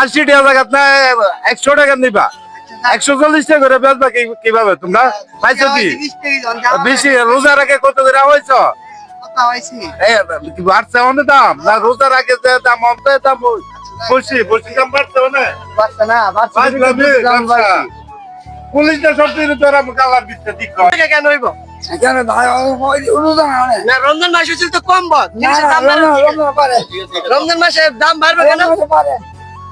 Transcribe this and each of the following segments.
আশি টাকা জায়গাত না একশো টাকা নিবা। একশো চল্লিশ টাকা করে বেচবা কীভাবে? তোমরা পাইছো কি? বেশি রোজার আগে কত করে হয়েছ? বাড়ছে অনেক দাম। না রোজার আগে যে দাম অন্ত দাম বসি বসি দাম বাড়ছে অনেক। সব দিন তোরা কালার দিচ্ছে দিক কেন হইব? এখানে না রমজান মাস হচ্ছে তো কম দাম রমজান মাসে দাম বাড়বে কেন? পারে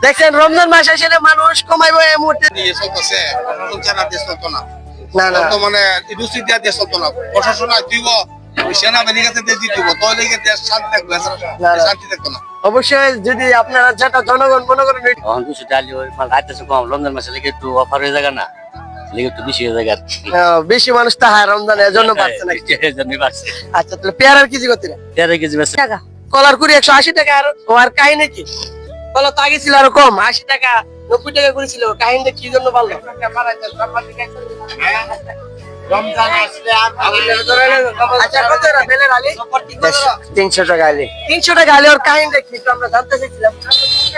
দেখছেন রমজান মাসে এসে মানুষ কমাইবো এই মুহূর্তে। চলতেছে চলতো না। না না। বর্তমানে রুচি দিয়া দিয়ে চলতো না। প্রশাসন আর দিব সেনাবাহিনীর কাছে দিয়ে দিব তো লেগে দেশ শান্তি থাকবে। শান্তি থাকতো না। অবশ্যই যদি আপনারা যেটা জনগণ মনে করেন তখন কিছু ডালি ওই মাল কম রমজান মাসে লেগে একটু অফার হয়ে যায় না লেগে একটু বেশি হয়ে আর বেশি মানুষ তো হায় রমজান এর জন্য পাচ্ছে না জন্যই বাড়ছে। আচ্ছা তাহলে পেয়ারার কেজি কত রে? দেড় কেজি বেশি টাকা। কলার কুড়ি একশো আশি টাকা আর ও আর কাহিনী কি? তো আগে ছিল আরও কম আশি টাকা নব্বই টাকা করে ছিল। কাহিনীটা কি জন্য আর আচ্ছা তিনশো টাকা আলি। তিনশো টাকা আলি ওর কাহিনীটা কি? আমরা জানতে চাইছিলাম।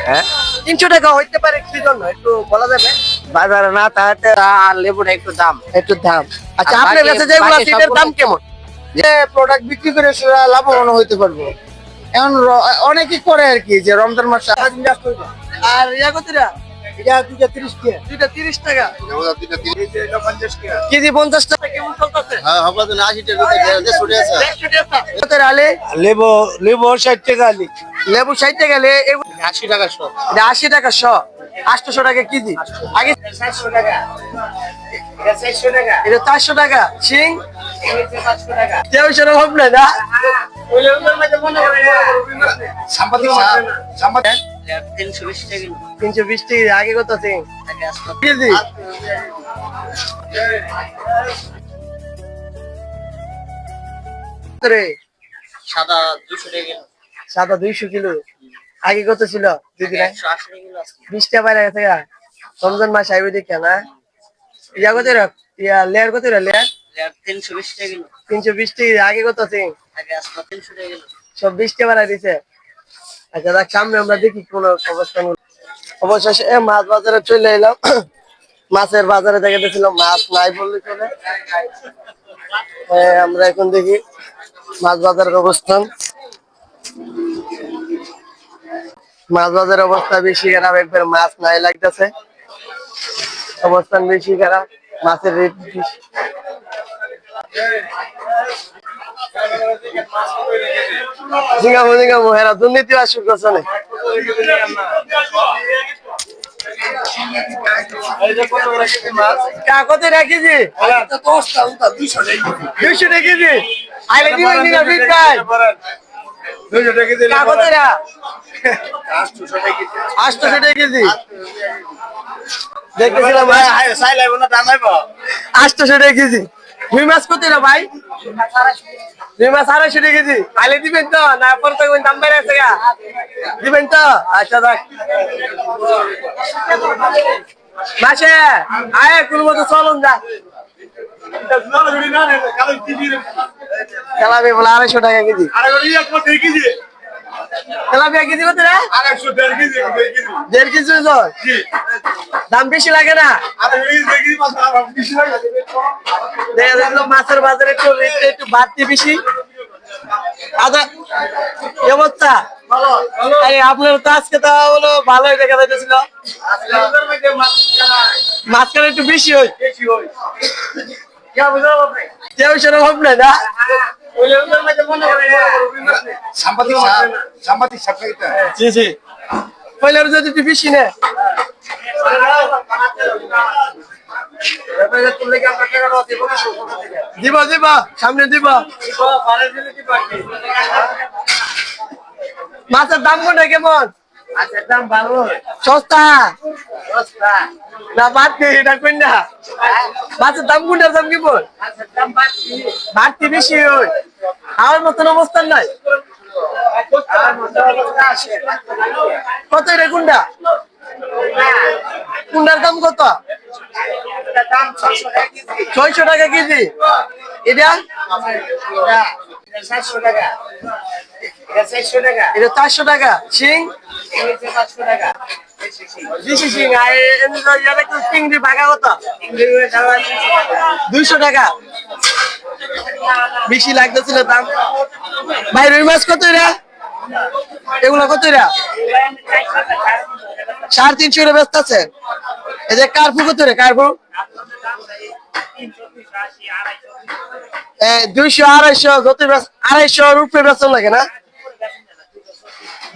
হ্যাঁ? তিনশো টাকা হইতে পারে কি জন্য? একটু বলা যাবে? বাজারে না তাহলে আর লেবুটা একটু দাম। একটু দাম। আচ্ছা আপনার কাছে যেগুলো দাম কেমন? যে প্রোডাক্ট বিক্রি করে সেটা লাভবান হইতে পারব। এখন র- অনেকেই করে আর কি যে রমজান মাসে আর ইয়া কতটা? এটা দুইটা তিরিশ দুইটা তিরিশ টাকা? টাকা। হ্যাঁ আশি টাকা কত লেবু লেবু ষাট টাকা আলি। লেবু ষাট টাকা গেলে আশি টাকা আশি শ। আটশো টাকা কেজি। আগে চারশো টাকা। এটা চারশো টাকা। দেড়শোর অভাব নাই না? সাম্পাদিক তিনশো বেশি টাকা আগে কত কেজি। সাদা দুশো টাকা সাদা দুইশো কিলো। আগে কত ছিল? দুই দিন? আগে? একশো আশি টাকা কিলো আছে। বিশটা বাইরে গেছে রমজান মাস আইবে দেখে না? ইয়া কত ইয়া লেয়ার কত লেয়ার তিনশো বেশি টাকা কিলো। তিনশো বিশ টাকা আগে কত সিং আগে আসলো তিনশো টাকা কিলো। সব বৃষ্টি বাড়াই দিছে। আচ্ছা দেখ সামনে আমরা দেখি কোন অবস্থান অবশেষে এ, মাছ বাজারে চলে এলাম। মাছের বাজারে দেখে দেখছিলাম মাছ নাই বললে চলে। আমরা এখন দেখি মাছ বাজারের অবস্থান। মাছ বাজারের অবস্থা বেশি খারাপ একবার মাছ নাই লাগতেছে। অবস্থান বেশি খারাপ মাছের রেট বেশি। হেরা দুর্নীতি আসুক করছে না। কা কত রাখিছি। দুইশো টাকা কেজি আইলে দিবেন নিগা বিট ভাই? দুইশো টাকা দিলে কা কত রা। আটশোশো টাকা কেজি। আটশো টাকা কেজি দেখতেছিলাম না? আটশো টাকা কেজি। রুই মাছ কত রা ভাই? রুই মাছ আড়াইশো টাকা কেজি। আইলে দিবেন তো না পরে তো দাম বেড়ে আছে দিবেন তো? আচ্ছা দেখ মাসে আয় কোন মতো চলুন যা। না, না, তেলাপিয়া বলে আড়াইশো টাকা কেজি আড়াইশো টাকা কত কেজি? তেলাপিয়া কেজি কত রে? আড়াইশো, দেড় কেজি, দেড় কেজি। ওজন দাম বেশি লাগে না। দেখা যাচ্ছিল মাছের বাজারে একটু রেটটা একটু বাড়তি বেশি। আদা অবস্থা? আপনার তো আজকে তো হলো ভালোই দেখা যাইতেছিল। মাঝখানে একটু বেশি হয় হয়। কেউ সেরকম নাই। না? মনে জি জি বেশি দিব না? কোথা থেকে? দিব দিব সামনে দিবা মাছের দাম কোনটা কেমন দাম ভালো। সস্তা? সস্তা। না বাড়তি এটা কোনটা মাছের দাম কোনটার দাম কেমন মাছের দাম বাড়তি। বেশি হয় আমার মতন অবস্থান নাই। কত এটা কোনটা? কোনটার দাম কত? ছয়শো টাকা কেজি। ছয়শো টাকা কেজি। এটা? এটা- চারশো টাকা। এটা চারশো টাকা। শিং? দেশি শিং। আর চিংড়ি ভাগা কত? দুইশো টাকা। বেশি লাগতেছিল দাম। ভাই রুই মাছ কত এরা? এগুলো কত এরা? সাড়ে তিনশো ব্যস্ত আছে এই যে কার্পু কত রে কার্পু? দুইশো আড়াইশো যত আড়াইশো রুপে বেতন লাগে না?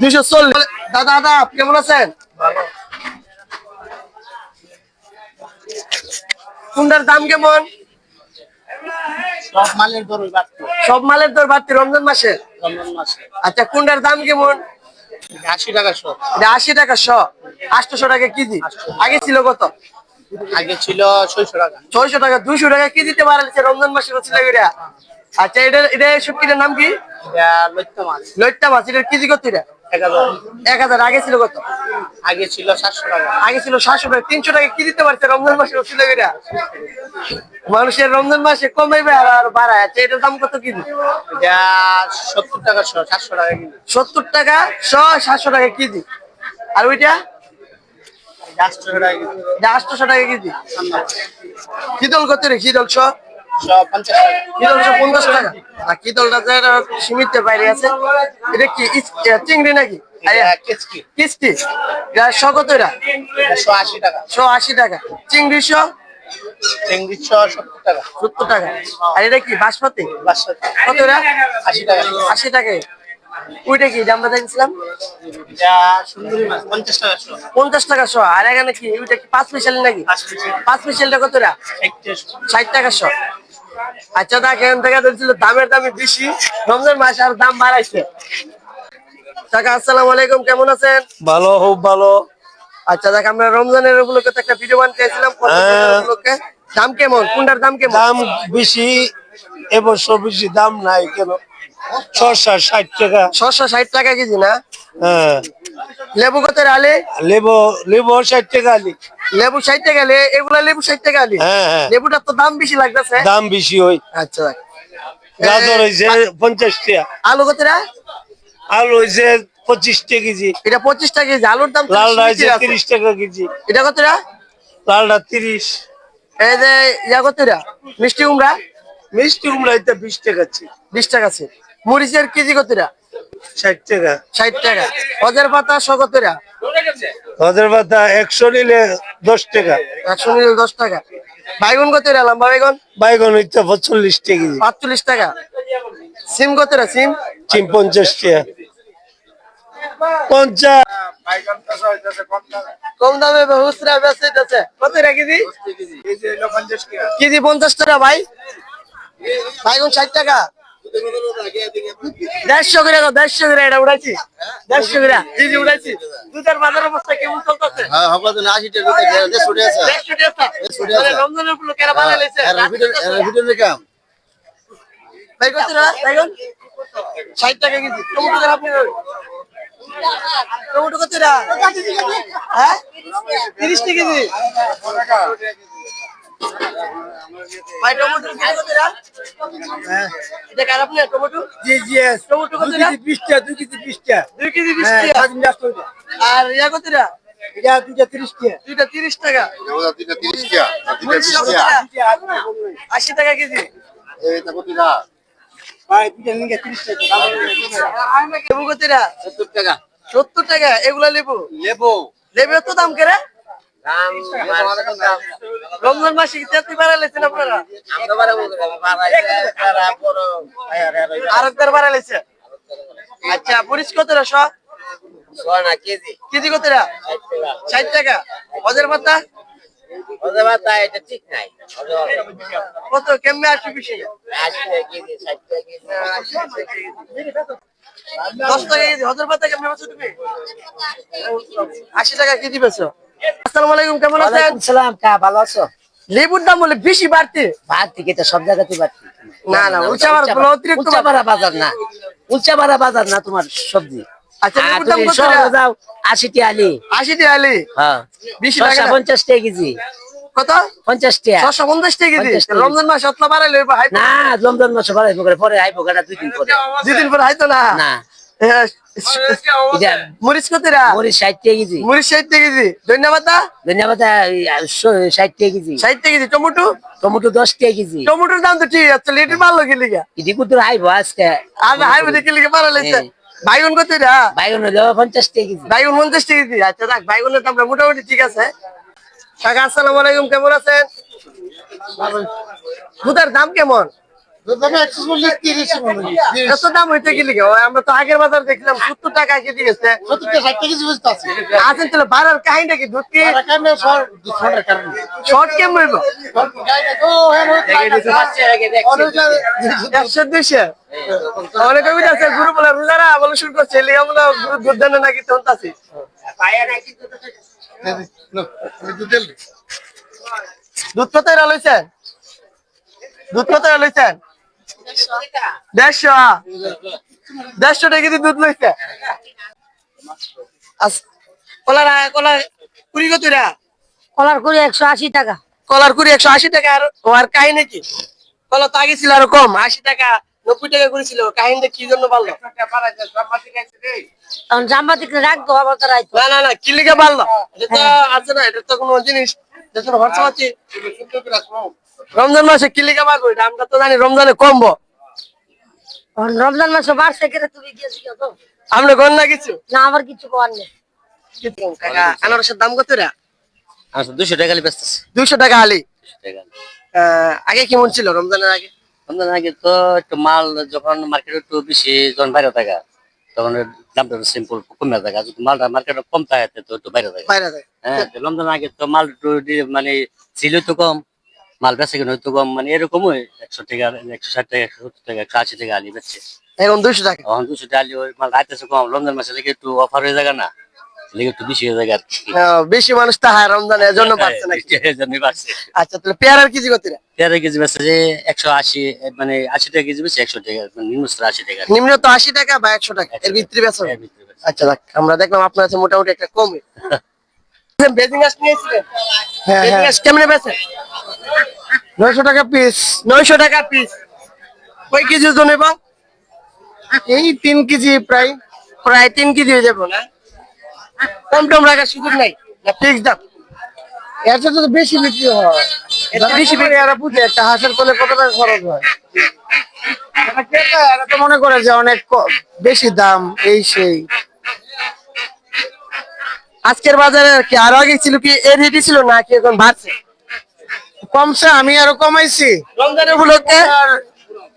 দুইশো চল্লিশ। দাদা দাদা আপনি কেমন আছেন? কুন্ডার দাম কেমন? সব মালের দর সব মালের দর বাড়তি রমজান মাসে? আচ্ছা কুন্ডার দাম কেমন? আশি টাকা এটা আশি টাকা শ। আটশোশো টাকা কেজি। আগে ছিল কত? আগে ছিল ছয়শো টাকা। ছয়শো টাকা দুইশো টাকা কেজিতে বাড়াচ্ছে রমজান মাসের হচ্ছিল এটা। আচ্ছা এটা এটা শুটকিটার নাম কি? মাছ। লইট্টা মাছ এটার কেজি কত এটা? এক হাজার। আগে ছিল কত? আগে ছিল সাতশো টাকা। আগে ছিল সাতশো টাকা তিনশো টাকা কি দিতে পারছে রমজান মাসে এটা? মানুষের রমজান মাসে কমাইবে আর বাড়ায়। আচ্ছা এটার দাম কত কেজি? এটা সত্তর টাকা শো সাতশো টাকা কিলো সত্তর টাকা শ সাতশো টাকা কেজি। আর ওইটা? আটশো টাকা কেজি। শীতল কত রে? শীতল শ সব পঞ্চাশ টাকা। আর শীতলটা যে সীমিত বাইরে আছে। এটা কি চিংড়ি নাকি? কেচকি। কিস্তি শ কত এটা? শো আশি টাকা। শ আশি টাকা। চিংড়ি শ? সত্তর টাকা। সত্তর টাকা। আর এটা কি বাসমতি? বাদশা কত আশি টাকা। আশি টাকা। ওইটা কি? আমরা দেখছিলাম এটা সুন্দরী মাছ পঞ্চাশ টাকা শো টাকা আর এখানে কি? ওইটা কি পাঁচ মিশালি নাকি? পাঁচ পিস পাঁচ মিশালটা কত রা একটু ষাট টাকা শ আচ্ছা দেখ এখান থেকে দেখছিল দামের দামে বেশি। রমজান মাস আর দাম বাড়াইছে। কাকা আসসালামু আলাইকুম কেমন আছেন? ভালো খুব ভালো। আচ্ছা দেখ আমরা রমজানের উপলক্ষে একটা ভিডিও বানাতে হ্যাঁ। উপলক্ষে? দাম কেমন? কোনটার দাম কেমন? দাম বেশি এবছর বেশি দাম নাই কেন? ছশো ষাট টাকা। ছশো ষাট টাকা কেজি না? হ্যাঁ। লেবু কত আলে? লেবু লেবু ষাট টাকা আলি। লেবু ষাট টাকা লে এগুলা লেবু ষাট টাকা আলি? হ্যাঁ হ্যাঁ। তো দাম বেশি লাগতেছে। দাম বেশি হয় আচ্ছা। গাজর পঞ্চাশ টাকা। আলু কত আলু হয়েছে পঁচিশ টাকা কেজি। এটা পঁচিশ টাকা কেজি আলুর দাম লালটা বেশি তিরিশ টাকা কেজি। এটা কত লালটা তিরিশ। এই যে ইয়া কত মিষ্টি কুমড়া? মিষ্টি কুমড়া এটা বিশ টাকা আছে। বিশ টাকা আছে। মরিচের কেজি কত ষাট টাকা। ষাট টাকা। অজের পাতা শ কত রে হজের পাতা একশো নিলে দশ টাকা। একশো নিলে দশ টাকা। বাইগুন কত রে লম্বা বাইগুন? বাইগন হচ্ছে পঁচল্লিশ টাকা পাঁচচল্লিশ টাকা। সিম কত রে সিম পঞ্চাশ টাকা। পঞ্চাশ। কম দামে হুসরা বেচতেছে কত কেজি? কেজি পঞ্চাশ টাকা ভাই। বাইগুন ষাট টাকা। দেড়শো করে দেড়শো করে এটা উড়াইছি। দেড়শো করে। কেজি উড়াইছি। দুধের বাজার অবস্থা কেমন চলতেছে? রমজানের উপলক্ষে এরা বানাই লাইছে ভিডিও রেখাম ভাই কত টাকা? বাইগুন ষাট টাকা কেজি। টমেটো কত আপনি। টমেটো কত হ্যাঁ? তিরিশ টাকা কেজি। ভাই টমেটো কত টাকা এটা কার আপনি টমেটো? জি জি টমেটো কত টাকা বিশটা দুই কেজি বিশটা দুই কেজি বিশ হ্যাঁ টাকা আর ইয়া কত টাকা এটা দুইটা তিরিশ টাকা দুইটা তিরিশ টাকা। দুইটা তিরিশ টাকা দুইটা মরিচ বিশ কত টাকা টাকা? আশি টাকা কেজি। এইটা কত ভাই নিয়ে তিরিশ টাকা লেবু কত টাকা সত্তর টাকা। সত্তর টাকা। এগুলা লেবু? লেবু। লেবু এত দাম কেরে রমজান মাসে তেতুই বাড়াইলেছেন আপনারা? আর একবার বাড়াইলেছে আচ্ছা মরিচ কত রে শ কেজি। কত রে ষাট টাকা। পাতা? কত? কেমনে বেশি দশ টাকা কেজি। হজর পাতা কেমনে বেচো তুমি? আশি টাকা কেজি বেচো। আসসালামু আলাইকুম কেমন আছেন? সালাম কা ভালো আছো? লেবুর দাম বলে বেশি বাড়তি। ভাত থেকে তো সব জায়গাতে বাড়তি? না না উচ্চাবারগুলো অতিরিক্ত বাড়তি। বাজার না। উচ্চাপাড়া বাজার না তোমার সবজি। আচ্ছা লেবুর দাম কত? যাও টি আলি। আলি? হ্যাঁ। টাকা টাকা। কেজি। কত? টাকা। টাকা কেজি? রমজান মাস অতলা বাড়াইলে না রমজান মাসে বাড়াই পরে আইবো গাড়া দুই দিন পরে। দুদিন পরে হাইতো না? না। এটা মরিচ কতরা মরিচ ষাট টাকা কেজি। মরিচ ষাট টাকা কেজি। ধন্যবাদ ধন্যবাদ ষাট টাকা কেজি। ষাট টাকা কেজি। টমেটো? টমেটো দশ টাকা কেজি। টমেটোর দাম তো ঠিক আছে লিটার কি কত আজকে। আর লাগছে। হ্যাঁ। বাইগুন কতরা বাইগন হলো পঞ্চাশ টাকা কেজি। বাইগুন পঞ্চাশ টাকা কেজি। আচ্ছা দেখ বাইগুনের দামটা মোটামুটি ঠিক আছে। কাকা আসসালামু আলাইকুম কেমন আছেন? দুধের দাম কেমন? এত দাম হইতে কি? লিখে আমরা তো আগের বাজার দেখলাম সত্তর টাকা কেজি গেছে। আছেন তাহলে বাড়ার কাহিনীটা কি? দুধ কি? শর্ট কেমন হইব একশো দুইশো? অনেক কবি আছে গুরু বলে রোজারা বলে শুরু করছে লিগা বলে দুধ দেন নাকি তখন আছে। দুধ কত এরা লইছেন? দুধ কত এরা লইছেন? দেড়শো? দেড়শো টাকা কেজি দুধ লইছে? কলার কলার কুড়ি কত কলার করে একশো আশি টাকা। কলার কুড়ি একশো আশি টাকা আর আর কাহিনী কি কলা তো আগে ছিল আরও কম আশি টাকা নব্বই টাকা করেছিল কাহিনীটা কি জন্য তখন জাম্বাতিকে রাখব আবার তারা না না না কি লিখে পারল এটা তো আছে না এটা তো কোনো জিনিস। রমজান মাসে কি লিখে পারব আমরা তো জানি রমজানে কমবো। রমজান মাসে বাড়ছে কেটে তুমি গিয়েছি তো আমরা গণ না কিছু? না আমার কিছু নেই কাকা আনারসের দাম কত রা? আচ্ছা দুশো টাকা খালি বেচতেছি। দুইশো টাকা আলি আহ, আগে কেমন ছিল রমজানের আগে? রমজান আগে তো একটু মাল যখন মার্কেটে একটু বেশি যখন বাইরে থাকা তখন দামটা সিম্পল কমে থাকে যদি মালটা মার্কেটে কম থাকে তো একটু বাইরে থাকে। বাইরে থেকে। হ্যাঁ আগে তো মাল একটু মানে ছিল তো কম। মাল বেচা কিনে হয়তো কম মানে এরকমই একশো টাকা একশো ষাট টাকা একশো সত্তর টাকা একশো আশি টাকা আলি বেচছে। এখন দুইশো টাকা। তখন দুশো টাকা আলি ওই মাল রাইতেছে কম রমজান মাসে লেগে একটু অফার হয়ে যায় না লেগে একটু বেশি হয়ে যায় আর কি। বেশি মানুষ তো হায় রমজানে এজন্য পারছে না এই জন্যই বাড়ছে। আচ্ছা তাহলে পেয়ারার কেজি কত রা? পেয়ারা কেজি বেচছে যে একশো আশি মানে আশি টাকা কেজি বেচছে একশো টাকা মানে নিম্ন আশি টাকা নিম্ন তো আশি টাকা বা একশো টাকা এর ভিতরে বেচা এর আচ্ছা দেখ আমরা দেখলাম আপনার কাছে মোটামুটি একটা কমে বেজিং গাছ নিয়েছিলেন হ্যাঁ হ্যাঁ। কেমনে বেচেন? নয়শো টাকা পিস নয়শো টাকা পিস কয় কেজি ওজন হইব এই তিন কেজি প্রায়। প্রায় তিন কেজি হয়ে যাব না? কম টম রাখার সুযোগ নাই? না ফিক্স দাম এর তো বেশি বিক্রি হয় চেয়ে বেশি বেশি এরা বুঝে একটা হাঁসের কোলে কত টাকা খরচ হয়? এরা তো মনে করে যে অনেক বেশি দাম এই সেই। আজকের বাজারে আর কি? আরও আগে ছিল কি এর রেটই ছিল না কি এখন বাড়ছে? কমছে আমি আরও কমাইছি। রমজানের উপলক্ষে? আর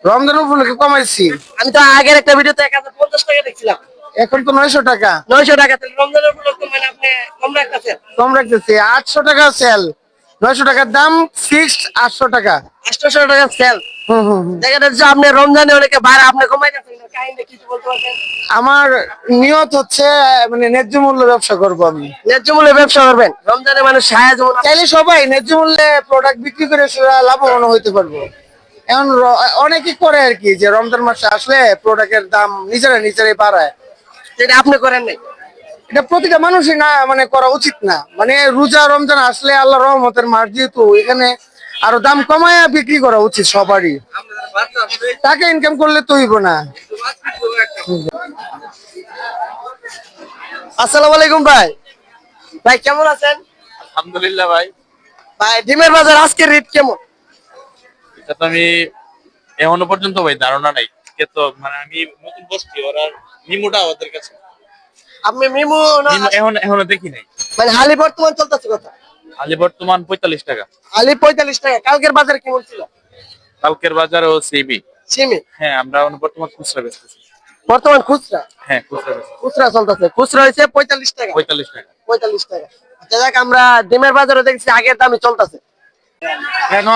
রমজান উপলক্ষে কমাইছি। আমি তো আগের একটা ভিডিওতে এক হাজার পঞ্চাশ টাকা দেখছিলাম। এখন তো নয়শো টাকা। নয়শো টাকা রমজানের উপলক্ষে মানে আপনি কম রাখতেছেন? কম রাখতেছি আটশো টাকা সেল নয়শো টাকার দাম ফিক্সড আটশো টাকা। আটশোশো টাকা সেল। দেখা যাচ্ছে আপনি রমজানে অনেকে বাইরে আপনি কমাই আমার নিয়ত হচ্ছে মানে ন্যায্য মূল্য ব্যবসা করব আমি। ন্যায্য মূল্যে ব্যবসা করবেন? রমজানে মানুষ যেমন চাইলে সবাই ন্যায্য মূল্যে প্রোডাক্ট বিক্রি করে সেটা লাভবান হইতে পারব। এখন অনেকেই করে আর কি যে রমজান মাসে আসলে প্রোডাক্টের দাম নিজেরা নিজেরাই বাড়ায়। যেটা আপনি করেন নাই। এটা প্রতিটা মানুষই না মানে করা উচিত না। মানে রোজা রমজান আসলে আল্লাহ রহমতের মাস যেহেতু এখানে আরও দাম কমায় বিক্রি করা উচিত সবারই। টাকা ইনকাম করলে তো হইব না। আসসালামু আলাইকুম ভাই। ভাই কেমন আছেন? আলহামদুলিল্লাহ ভাই। ভাই ডিমের বাজার আজকের রেট কেমন? এটা তো আমি এখনও পর্যন্ত ভাই ধারণা নাই। তো মানে আমি নতুন বসছি ওরা নিমুটা ওদের কাছে। আপনি মিমু এখন এখনও দেখি নাই। মানে হালি বর্তমান চলতেছে কথা। আলি বর্তমান পঁয়তাল্লিশ টাকা। হালি পঁয়তাল্লিশ টাকা। কালকের বাজার কেমন ছিল? কালকের বাজার ও সিবি সিমি হ্যাঁ আমরা এখন বর্তমান খুচরা বেচতেছি। বর্তমান খুচরা? হ্যাঁ খুচরা খুচরা চলতেছে। খুচরা হয়েছে পঁয়তাল্লিশ টাকা। পঁয়তাল্লিশ টাকা। পঁয়তাল্লিশ টাকা। আচ্ছা যাক আমরা ডিমের বাজারে দেখছি আগের দামই চলতেছে। কেন?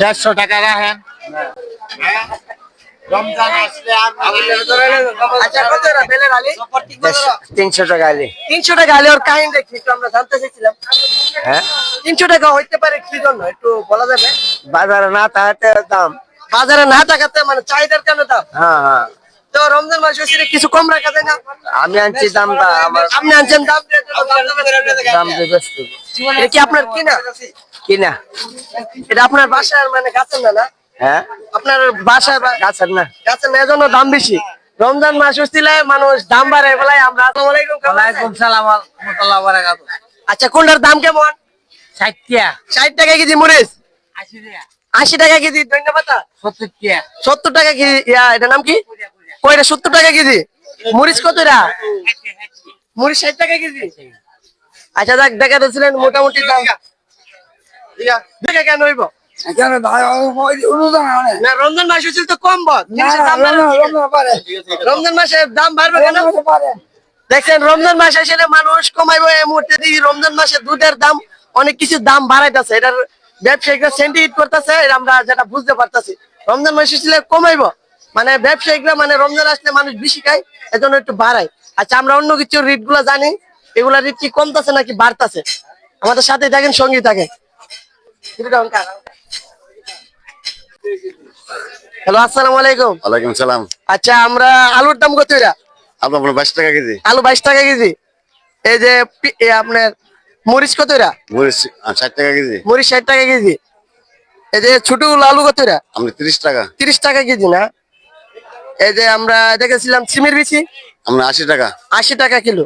দেড়শো টাকা রাখেন। তিনশো টাকা আলি। তিনশো টাকা আলি। ওর কাহিনী দেখি একটু আমরা জানতে চাইছিলাম। হ্যাঁ? তিনশো টাকা হইতে পারে কি জন্য? একটু বলা যাবে? বাজারে না থাকতে দাম। বাজারে না থাকাতে মানে চাহিদার কেন দাম? হ্যাঁ হ্যাঁ। তো রমজান মাস কিছু কম রাখা যায় না? আমি আনছি দামটা আমার আপনি আনছেন দাম? দাম। দাম কি আপনার কিনা? কিনা। এটা আপনার বাসার মানে গাছের না না? হ্যাঁ? আপনার বাসার বা- গাছের না? গাছের না এজন্য দাম বেশি। রমজান মাস মানুষ দাম বাড়ে আমরা? সালাম রহমতুল্লাহ বারাকাতু আচ্ছা কোনটার দাম কেমন? ষাটটিয়া ষাট টাকা কেজি মরিচ? আশি টাকা। কেজি ধন্যবাদ। সত্তর টাকা। সত্তর টাকা কেজি ইয়া নাম কি? কয়টা? টাকা কেজি। মরিচ কতটা মরিচ ষাট টাকা কেজি। আচ্ছা দেখ দেখা যাচ্ছিলেন মোটামুটি দাম। দেখে কেন হইব? না রমজান মাস হচ্ছিল তো কম। রমজান মাসে দাম বাড়বে কেন? দেখছেন রমজান মাসে আসলে মানুষ কমাইবো এই মুহূর্তে রমজান মাসে দুধের দাম অনেক কিছু দাম বাড়াইতেছে। এটার ব্যবসায়িকরা সেন্টিহিট করতেছে এটা আমরা যেটা বুঝতে পারতেছি। রমজান মাসে ছিল কমাইবো। মানে ব্যবসায়িকরা মানে রমজান আসলে মানুষ বেশি খায় এজন্য একটু বাড়ায়। আচ্ছা আমরা অন্য কিছু রেটগুলা জানি। এগুলা রেট কি কমতেছে নাকি বাড়তেছে? আমাদের সাথে থাকেন সঙ্গী থাকেন। হ্যালো আসসালামু আলাইকুম। ওয়ালাইকুম সালাম। আচ্ছা আমরা আলুর দাম কত এটা? আলু আপনার বাইশ টাকা কেজি। আলু বাইশ টাকা কেজি। এই যে এ আপনার মরিচ কত এরা মরিচ ষাট টাকা কেজি। মরিচ ষাট টাকা কেজি। এই যে ছোট আলু কত এরা আপনি তিরিশ টাকা। তিরিশ টাকা কেজি না? এই যে আমরা দেখেছিলাম সিমের বিচি। আমরা আশি টাকা। আশি টাকা কিলো।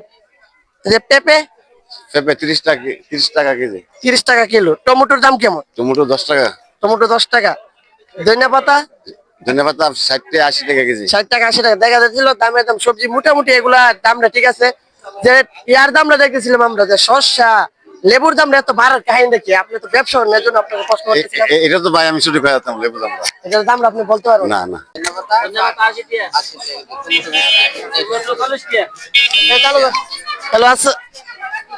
এই যে পেঁপে। পেঁপে তিরিশ টাকা তিরিশ টাকা কেজি। তিরিশ টাকা কিলো। টমেটোর দাম কেমন? টমেটো দশ টাকা। টমেটো দশ টাকা। ধনিয়া পাতা ধন্যবাদ ষাট টাকা আশি টাকা কেজি। ষাট টাকা আশি টাকা। দেখা যাচ্ছিল দামের দাম সবজি মোটামুটি এগুলা দামটা ঠিক আছে। যে ইয়ার দামটা দেখতেছিলাম আমরা যে শসা লেবুর দামটা এত বাড়ার কাহিনী দেখি। আপনি তো ব্যবসা করেন এজন্য আপনাকে প্রশ্ন এটা তো ভাই আমি ছুটি খাওয়া যেতাম লেবু দামটা। এটার দামটা আপনি বলতে পারবেন? না না। হ্যালো হ্যালো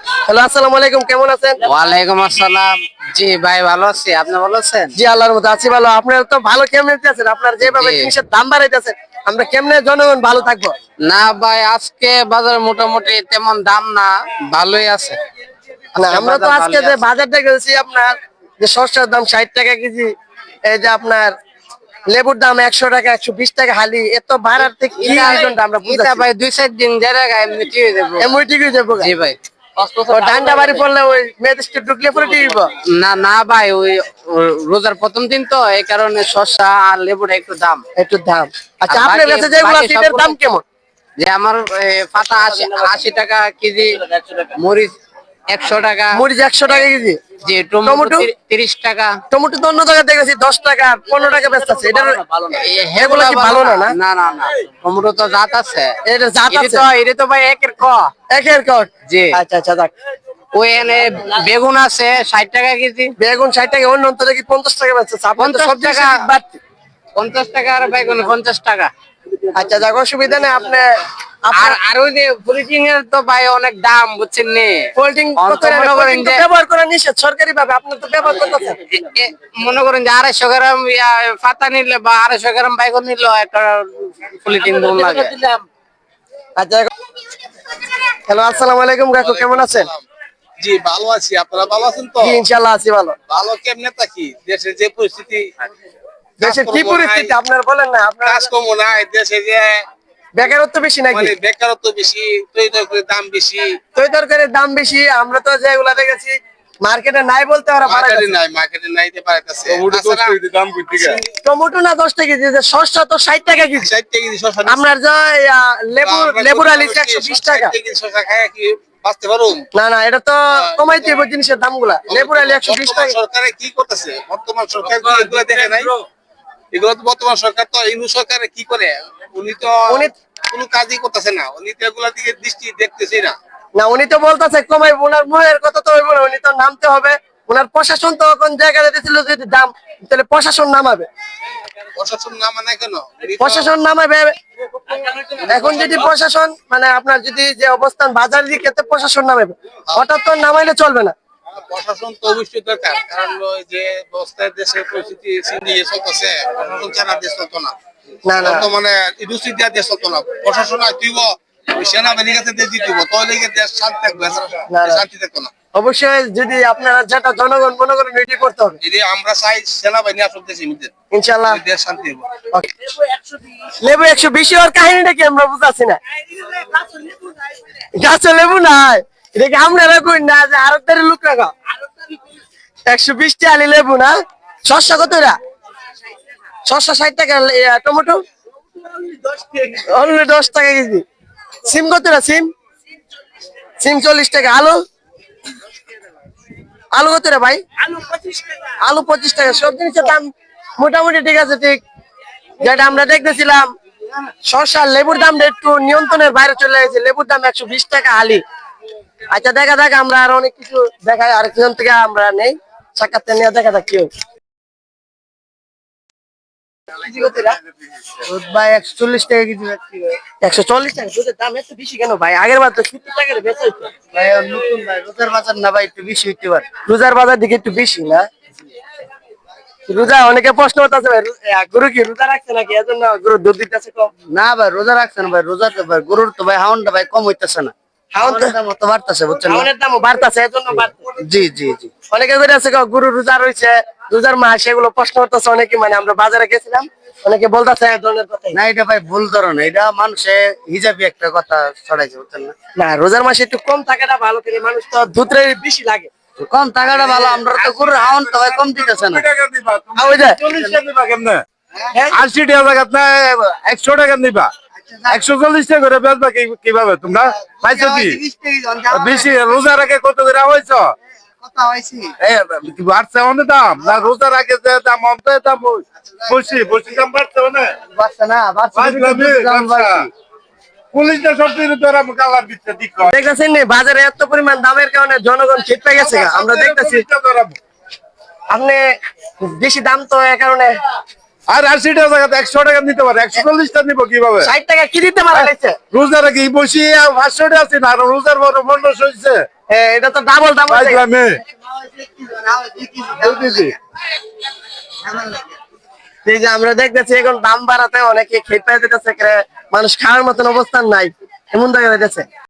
আসসালামু আলাইকুম কেমন আছেন? ওয়ালাইকুম আসসালাম। জি ভাই ভালো আছি। আপনি ভালো আছেন? জি আল্লাহর মতো আছি ভালো। আপনার তো ভালো কেমনে আছেন? আপনার যেভাবে জিনিসের দাম বাড়াইতেছেন আমরা কেমনে জনগণ ভালো থাকব? না ভাই আজকে বাজার মোটামুটি তেমন দাম না ভালোই আছে। আমরা তো আজকে যে। বাজারটা গেছি আপনার যে শসার দাম ষাট টাকা কেজি এই যে আপনার লেবুর দাম একশো টাকা একশো বিশ টাকা হালি এত বাড়ার থেকে আমরা ভাই দুই চার দিন যারা এমনি ঠিক হয়ে যাব। এমনি ঠিক হয়ে যাব জি ভাই। ও ডান্ডা বাড়ি পড়লে ওই মেয়েদের ঢুকলে পরে ঠিক না না ভাই ওই রোজার প্রথম দিন তো এই কারণে শসা আর লেবুটা একটু দাম। একটু দাম। আচ্ছা আপনার কাছে যেগুলো আছে দাম কেমন? যে আমার পাতা আশি আশি টাকা কেজি মরিচ একশো টাকা। মরিচ একশো টাকা কেজি? যে টমেটো? টমেটো? তিরিশ টাকা। টমেটো তো অন্য জায়গায় দেখেছি দশ টাকা পনেরো টাকা ব্যস্ত আছে। এটার এগুলো কি ভালো না না? না না না। টমেটো তো জাত আছে। এটা জাত আছে? এটা তো ভাই একের ক। একের জি। আচ্ছা আচ্ছা বেগুন আছে ষাট টাকা কেজি। বেগুন ষাট টাকা অন্য অন্তরে কি পঞ্চাশ টাকা বেচছে আপনার তো 50 সব টাকা। টাকা পঞ্চাশ টাকা আর বেগুন পঞ্চাশ টাকা। আচ্ছা যাক অসুবিধা নেই আপনি আর আর ওই যে পলিথিন এর তো ভাই অনেক দাম বুঝছেন নি? কোল্ডিং অন্ত করেন যে- ব্যবহার করা নিষেধ সরকারি ভাবে আপনার তো ব্যবহার করতেছেন। এ- এ- মনে করেন যে আড়াইশো গ্রাম পাতা নিলে বা আড়াইশো গ্রাম নিলে একটা পলিথিন দোন লাগে। আচ্ছা হ্যালো আসসালামু আলাইকুম কাকু কেমন আছেন? জি ভালো আছি। আপনারা ভালো আছেন তো? জি ইনশাআল্লাহ আছি ভালো। ভালো কেমনে থাকি? দেশের যে পরিস্থিতি দেশের কি পরিস্থিতি আপনার বলেন না আপনার কাজকর্ম নাই দেশে যে বেকারত্ব বেশি নাকি? মানে বেকারত্ব বেশি তৈরি তরকারির দাম বেশি। তৈ তরকারির দাম বেশি আমরা তো যেগুলা দেখেছি মার্কেটে নাই বলতে ওরা মার্কেটে নাই মার্কেটে নাই দাম টমেটো না দশ টাকা কেজি শসা তো ষাট টাকা কেজি। ষাট টাকা কেজি আপনার যে লেবু লেবুর আলি একশো বিশ টাকা। কেজি খায় কি বাঁচতে পারুম? না না এটা তো কমাইতে হবে জিনিসের দামগুলা লেবুর আলি একশো বিশ বর্তমান টাকা। সরকারে কি করতেছে? বর্তমান সরকার কি এগুলো দেখে নাই? এগুলো তো বর্তমান সরকার তো ইন্দু সরকারে কি করে? উনি তো উনি- কোনো কাজই করতেছে না। উনি তো এগুলা দিকে দৃষ্টি দেখতেছে না। না উনি তো বলতেছে কমাই ওনার কথা তো হইব না উনি তো নামতে হবে। ওনার প্রশাসন তো জায়গায় দিয়েছিল যদি দাম তাহলে প্রশাসন নামাবে। প্রশাসন না কেন? প্রশাসন নামাবে। এখন যদি প্রশাসন মানে আপনার যদি যে অবস্থান বাজার দিকে প্রশাসন নামাবে। হঠাৎ তো নামাইলে চলবে না। প্রশাসন তো অবশ্যই দরকার কারণ ওই যে ব্যবস্থায় দেশের পরিস্থিতি সিন্দিয়ে চলতেছে প্রশাসন ছাড়া দেশ চলতো না। বর্তমানে দেশ চলতো না। প্রশাসন আর তুইব ওই সেনাবাহিনীর দেশ জিতুব তাহলে দেশ শান্তি থাকবে? এছাড়া না, না। শান্তি থাকতো না। অবশ্যই যদি আপনারা যেটা জনগণ মনে করেন এটি করতে হবে। যদি আমরা চাই সেনাবাহিনী আসল দেশে দেশ শান্তি হব লেবু একশো বেশি হওয়ার কাহিনীটা কি আমরা বুঝাচ্ছি না? গাছে লেবু নাই। এটা আমরা কই না, যে আরও লোক রাখা একশো বিশটি আলি লেবু না? শস্য কত এরা? শসা ষাট টাকা টমেটো? অনলি দশ টাকা কেজি। সিম কত না সিম? সিম চল্লিশ টাকা। আলু? আলু কত রে ভাই? আলু পঁচিশ টাকা। সব জিনিসের দাম মোটামুটি ঠিক আছে, ঠিক। যেটা আমরা দেখতেছিলাম শসা লেবুর দামটা একটু নিয়ন্ত্রণের বাইরে চলে গেছে। লেবুর দাম একশো বিশ টাকা হালি আচ্ছা দেখা যাক আমরা আর অনেক কিছু দেখাই আরেকজন থেকে আমরা নেই। সাক্ষাৎ নিয়ে দেখা যাক কেউ ভাই একশো চল্লিশ টাকা কেজি বিক্রি একশো চল্লিশ টাকা দুধের দাম এত বেশি কেন ভাই? আগের বার তো সত্তর টাকার বেচা হইতো। ভাই নতুন ভাই রোজার বাজার না ভাই একটু বেশি হইতে পারে। রোজার বাজার দিকে একটু বেশি না? রোজা অনেকে প্রশ্ন করতেছে ভাই গরু কি রোজা রাখছে নাকি? এজন্য গরু দুধ দিতেছে কম। না ভাই রোজা রাখছে না ভাই রোজা ভাই গরুর তো ভাই হাউনটা ভাই কম হইতেছে না। জি জি জি। অনেকে আছে রোজা রয়েছে রোজার মাস এগুলো প্রশ্ন করতেছে অনেকে মানে আমরা বাজারে গেছিলাম অনেকে বলতেছে এক ধরনের কথা। না এটা ভাই ভুল ধরনের এটা মানুষে হিজাবি একটা কথা ছড়াইছে বুঝছেন না? না রোজার মাসে একটু কম থাকাটা ভালো কিন্তু মানুষ তো দুধরে বেশি লাগে। কম টাকাটা ভালো আমরা তো গরুর হাউন তো ভাই কম দিতেছে না। হ্যাঁ? আশি টাকা জায়গাত না একশো টাকা দিবা একশো চল্লিশ টাকা করে বেচবা কীভাবে? তোমরা পাইছো কি? বেশি রোজার আগে কত করে হয়েছ? বাড়ছে অনেক দাম? না রোজার আগে যে দাম অন্ত দাম বসি বসি দাম বাড়ছে অনেক বাচ্চা না বাচ্চা পুলিশটা সব তোরা কালার দিচ্ছে দেখতেছেন বাজারে এত পরিমাণ দামের কারণে জনগণ পেয়ে গেছে গা। আমরা দেখতেছি। আপনি বেশি দাম তো এ কারণে আর আশি টাকা জায়গাতে একশো টাকা নিতে পারে। একশো চল্লিশটা নিবো কীভাবে? ষাট টাকা কি দিতে পারা আগে বসি পাঁচশো টাকা আছে না আর রোজার বড় পনেরোশো হয়েছে এটা তো ডাবল এই যে আমরা দেখতেছি এখন দাম বাড়াতে অনেকে খেতে দিতেছে মানুষ খাওয়ার মতন অবস্থান নাই। এমন দেখা যাচ্ছে